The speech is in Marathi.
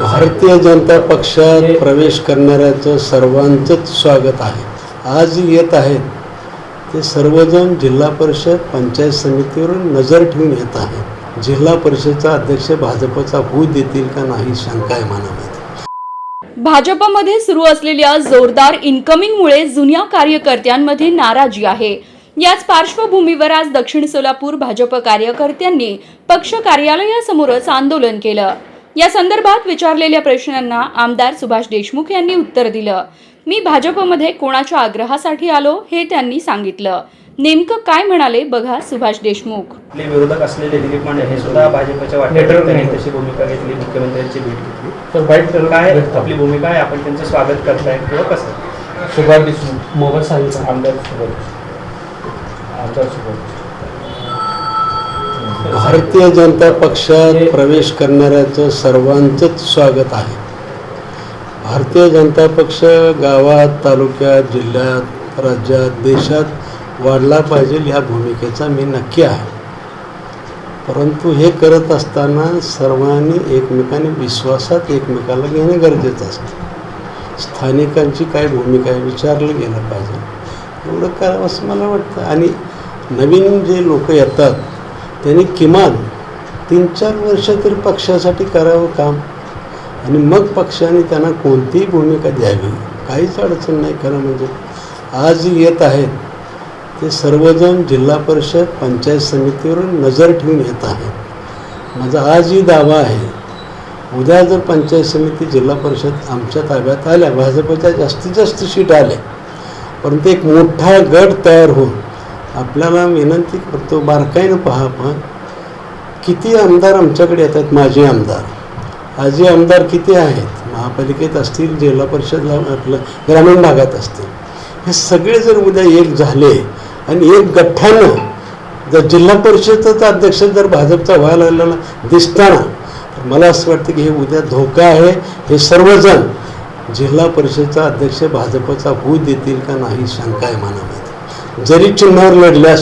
भारतीय जनता पक्षात प्रवेश करणाऱ्याचं सर्वांचंच स्वागत आहे. आज येत आहेत. ते सर्वजण जिल्हा परिषद पंचायत समितीवरून नजर ठेवून येत आहेत. जिल्हा परिषदचा अध्यक्ष भाजपचा होऊ देतील का नाही शंका आहे मनामध्ये. भाजपमध्ये सुरू असलेल्या जोरदार इन्कमिंगमुळे जुन्या कार्यकर्त्यांमध्ये नाराजी आहे. याच पार्श्वभूमीवर आज दक्षिण सोलापूर भाजप कार्यकर्त्यांनी पक्ष कार्यालयासमोरच आंदोलन केलं. या संदर्भात विचारलेल्या प्रश्नांना आमदार सुभाष देशमुख यांनी उत्तर दिलं. मी भाजपमध्ये कोणाच्या आग्रहासाठी आलो हे त्यांनी सांगितलं. नेमकं काय म्हणाले बघा सुभाष देशमुख. आपले विरोधक असलेले दिलीप मांडे हे सुद्धा भाजपच्या वाटेवर त्यांनी तशी भूमिका घेतली मुख्यमंत्र्यांची भेट घेतली. तर वाईट काय आपली भूमिका आहे आपण त्यांचं स्वागत करताय किंवा कसं? सुभाष देशमुख. मोबाईल सांगितलं. आमदार सोबत आमदार सोबत भारतीय जनता पक्षात प्रवेश करणाऱ्याचं सर्वांचंच स्वागत आहे. भारतीय जनता पक्ष गावात तालुक्यात जिल्ह्यात राज्यात देशात वाढला पाहिजे ह्या भूमिकेचा मी नक्की आहे. परंतु हे करत असताना सर्वांनी एकमेकांनी विश्वासात एकमेकाला घेणे गरजेचं असतं. स्थानिकांची काय भूमिका आहे विचारलं गेलं पाहिजे. एवढं करावं असं मला वाटतं. आणि नवीन जे लोक येतात त्यांनी किमान तीन चार वर्ष तरी पक्षासाठी करावं काम. आणि मग पक्षाने त्यांना कोणतीही भूमिका द्यावी. काहीच अडचण नाही खरं म्हणजे. आज येत आहेत ते सर्वजण जिल्हा परिषद पंचायत समितीवरून नजर ठेवून येत आहेत. माझा आजही दावा आहे उद्या जर पंचायत समिती जिल्हा परिषद आमच्या ताब्यात आल्या भाजपच्या जास्तीत जास्त सीट आल्या परंतु एक मोठा गट तयार होऊन आपल्याला विनंती करतो बारकाईनं पहा पण किती आमदार आमच्याकडे येतात? माजी आमदार. आजी आमदार किती आहेत? महापालिकेत असतील जिल्हा परिषदला आपलं ग्रामीण भागात असतील. हे सगळे जर उद्या एक झाले आणि एक गठ्ठ्यानं जर जिल्हा परिषदेचा अध्यक्ष जर भाजपचा व्हायला लागलेला दिसताना तर मला असं वाटतं की हे उद्या धोका आहे. हे सर्वजण जिल्हा परिषदचा अध्यक्ष भाजपचा होऊ देतील का नाही शंका आहे मनामध्ये. जरी चिन्हावर लढल्यास